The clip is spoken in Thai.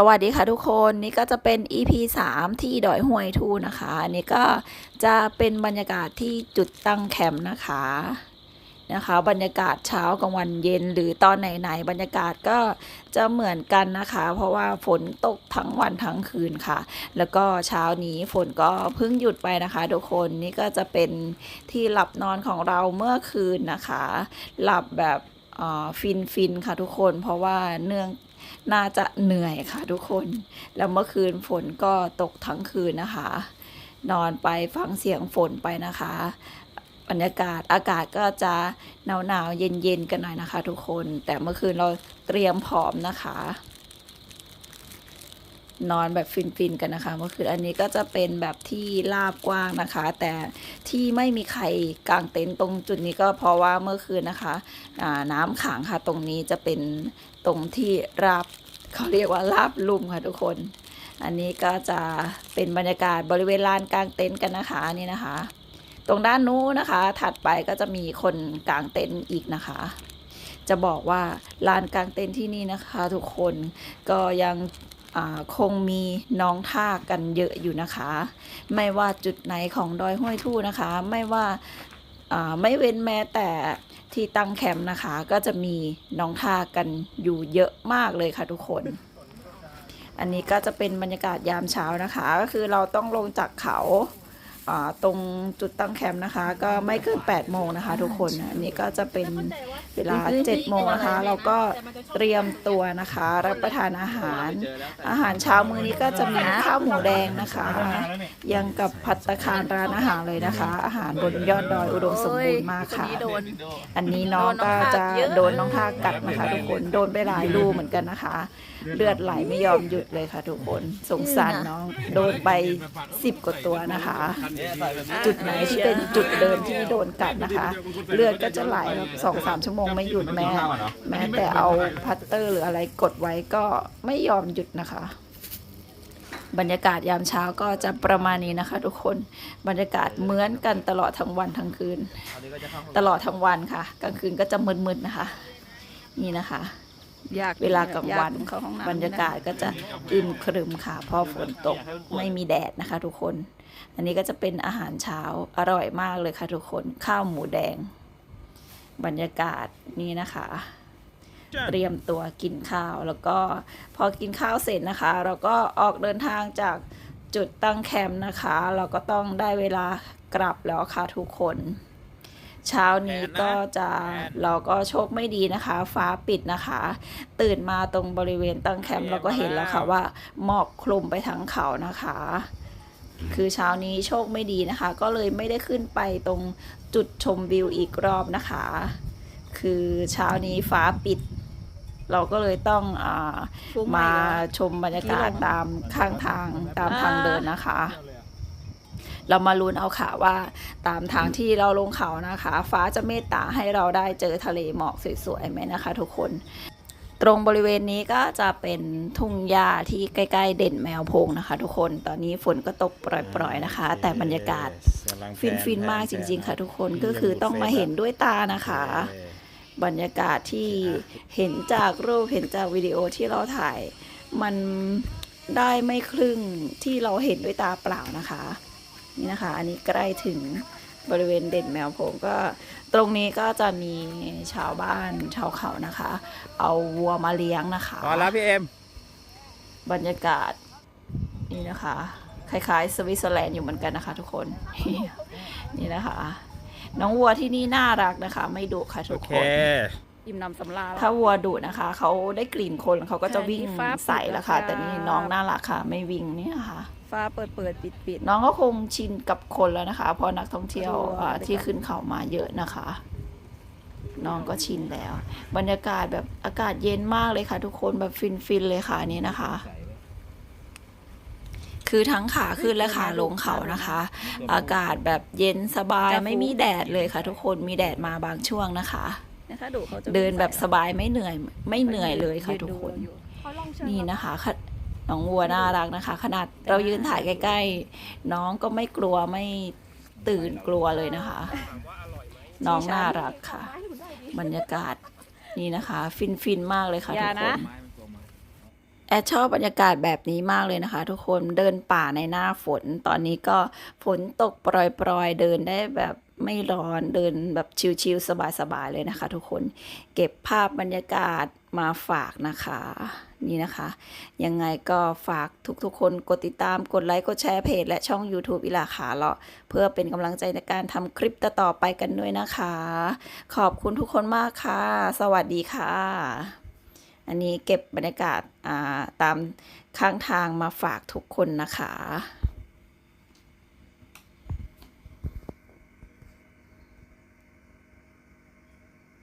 สวัสดีค่ะทุกคนนี่ก็จะเป็น EP 3 ที่ดอยห้วยทูนะคะอันนี่ก็จะเป็นบรรยากาศที่จุดตั้งแคมป์นะคะนะคะ บรรยากาศเช้ากลางวันเย็นหรือตอนไหนๆบรรยากาศก็จะเหมือนกันนะคะ เพราะว่าฝนตกทั้งวันทั้งคืนค่ะ แล้วก็เช้านี้ฝนก็เพิ่งหยุดไปนะคะ ทุกคนนี่ก็จะเป็นที่หลับนอนของเราเมื่อคืนนะคะ หลับแบบฟินฟินๆค่ะทุกคนเพราะว่าเนื่อง น่าจะเหนื่อยค่ะทุกคน แล้วเมื่อคืนฝนก็ตกทั้งคืนนะคะ นอนไปฟังเสียงฝนไปนะคะ บรรยากาศอากาศก็จะหนาวหนาวๆเย็นเย็นๆกันหน่อยนะคะ ทุกคน แต่เมื่อคืนเราเตรียมพร้อมนะคะ นอนแบบฟินๆกันนะคะเมื่อคืนอันนี้ก็จะเป็นแบบที่ลาบกว้างนะคะ แต่ที่ไม่มีใครกางเต็นท์ตรงจุดนี้ก็เพราะว่าเมื่อคืนนะคะ น้ำขังค่ะตรงนี้จะเป็นตรงที่ราบ เขาเรียกว่าราบลุ่มค่ะทุกคน อันนี้ก็จะเป็นบรรยากาศบริเวณลานกลางเต็นท์กันนะคะนี่นะคะ ตรงด้านนู้นนะคะ ถัดไปก็จะมีคนกางเต็นท์อีกนะคะ จะบอกว่าลานกลางเต็นท์ที่นี่นะคะ ทุกคนก็ยังคงมีน้องท่ากันเยอะอยู่นะคะ ไม่ว่าจุดไหนของดอยห้วยทู่นะคะ ไม่ว่า ไม่เว้นแม้แต่ที่ตั้งแคมป์นะคะ ก็จะมีน้องท่ากันอยู่เยอะมากเลยค่ะทุกคน อันนี้ก็จะเป็นบรรยากาศยามเช้านะคะ ก็คือเราต้องลงจากเขาอ่า ตรงจุดตั้งแคมป์นะคะ ก็ไม่เกิน8โมงนะคะ ทุกคนอันนี้ก็จะเป็นเวลา7โมงนะคะ เราก็เตรียมตัวนะคะ รับประทานอาหาร อาหารเช้ามื้อนี้ก็จะมีข้าวหมูแดงนะคะ ยังกับพัตตาคารร้านอาหารเลยนะคะ อาหารบนยอดดอยอุดมสมบูรณ์มากค่ะ อันนี้น้องก็จะโดนน้องทากัดนะคะ ทุกคนโดนไปหลายรูเหมือนกันนะคะ เลือดไหลไม่ยอมหยุดเลยค่ะ ทุกคนสงสารน้องโดนไปสิบกว่าตัวนะคะจุดไหนที่เป็นจุดเดิมที่โดนกัดนะคะ เลือดก็จะไหลแบบสองสามชั่วโมงไม่หยุดแม้แม้แต่เอาพัตเตอร์หรืออะไรกดไว้ก็ไม่ยอมหยุดนะคะ บรรยากาศยามเช้าก็จะประมาณนี้นะคะ ทุกคนบรรยากาศเหมือนกันตลอดทั้งวันทั้งคืน ตลอดทั้งวันค่ะกลางคืนก็จะมืดๆนะคะ นี่นะคะยากเวลากลางวันยเข้าห้องน้ำบรรยากาศก็จะอึมครึมค่ะเพราะฝนตกไม่มีแดดนะคะ ทุกคน อันนี้ก็จะเป็นอาหารเช้าอร่อยมากเลยค่ะทุกคนข้าวหมูแดง บรรยากาศนี่นะคะ เตรียมตัวกินข้าวแล้วก็พอกินข้าวเสร็จนะคะ เราก็ออกเดินทางจากจุดตั้งแคมป์นะคะ เราก็ต้องได้เวลากลับแล้วค่ะทุกคน เช้านี้ก็จะเราก็โชคไม่ดีนะคะ ฟ้าปิดนะคะ ตื่นมาตรงบริเวณตั้งแคมป์เราก็เห็นแล้วค่ะว่าหมอกคลุมไปทั้งเขานะคะ คือเช้านี้โชคไม่ดีนะคะ ก็เลยไม่ได้ขึ้นไปตรงจุดชมวิวอีกรอบนะคะ คือเช้านี้ฟ้าปิด เราก็เลยต้องอามาชมบรรยากาศตามข้างทางตามทางเดินนะคะ เรามาลุ้นเอาค่ะว่าตามทางที่เราลงเขานะคะ ฟ้าจะเมตตาให้เราได้เจอทะเลหมอกสวยๆไหมนะคะ ทุกคน ตรงบริเวณนี้ก็จะเป็นทุ่งหญ้าที่ใกล้ ๆ เด่นแมวโพงนะคะ ทุกคนตอนนี้ฝนก็ตกปล่อยๆนะคะ แต่บรรยากาศฟินฟินๆมากจริง ๆ ค่ะ ทุกคนก็คือต้องมาเห็นด้วยตานะคะ บรรยากาศที่เห็นจากรูปเห็นจากวิดีโอที่เราถ่าย มันได้ไม่ครึ่งที่เราเห็นด้วยตาเปล่านะคะ นี่นะคะ อันนี้ใกล้ถึง บริเวณเด่นแมวโพงก็ตรงนี้ก็จะมีชาวบ้านชาวเขานะคะ เอาวัวมาเลี้ยงนะคะพอแล้วพี่เอ็มบรรยากาศนี่นะคะ คล้ายๆ สวิตเซอร์แลนด์อยู่เหมือนกันนะคะ ทุกคนนี่นะคะ น้องวัวที่นี่น่ารักนะคะ ไม่ดุค่ะทุโอกเคคนอิ่มน้ำสำราญถ้าวัวดุนะคะ เขาได้กลิ่นคนเขาก็จะวิ่งใช่ที่ฟ้าปิดใส่แล้วค่ะแล้วค่ะ แต่นี่น้องน่ารักค่ะ ไม่วิ่งเนี่ยค่ะ ฟ้าเปิดเปิดปิดปิดน้องก็คงชินกับคนแล้วนะคะ เพราะนักท่องเที่ยววัวอ่าไปก่อนที่ขึ้นเขามาเยอะนะคะ น้องก็ชินแล้ว บรรยากาศแบบอากาศเย็นมากเลยค่ะ ทุกคนแบบฟินๆเลยค่ะอันนี่นะคะ คือทั้งขาขึ้นและขาลงเขานะคะ อากาศแบบเย็นสบายไม่มีแดดเลยค่ะ ทุกคนมีแดดมาบางช่วงนะคะเนี่ยถ้าดุเขาจะเดินแบบสบายไม่เหนื่อยไม่เหนื่อยเลยค่ะทุกคนอยู่นี่นะคะค่ะ น้องวัวน่ารักนะคะ ขนาดเรายืนถ่ายใกล้ๆ น้องก็ไม่กลัวไม่ตื่นกลัวเลยนะคะ น้องน่ารักค่ะ บรรยากาศนี่นะคะ ฟินฟินๆมากเลยค่ะอทุย่ากคนะนแอดชอบบรรยากาศแบบนี้มากเลยนะคะ ทุกคนเดินป่าในหน้าฝน ตอนนี้ก็ฝนตกปรอยๆ เดินได้แบบไม่ร้อนเดินแบบชิลๆสบายๆเลยนะคะ ทุกคนเก็บภาพบรรยากาศมาฝากนะคะ นี่นะคะ ยังไงก็ฝากทุกๆ คนกดติดตามกดไลค์ กดแชร์เพจ และช่อง YouTube อิลาขาเลาะเพื่อเป็นกำลังใจในการทำคลิปต่อๆไปกันด้วยนะคะ ขอบคุณทุกคนมากค่ะ สวัสดีค่ะ อันนี้เก็บบรรยากาศาตามข้างทางมาฝากทุกคนนะคะ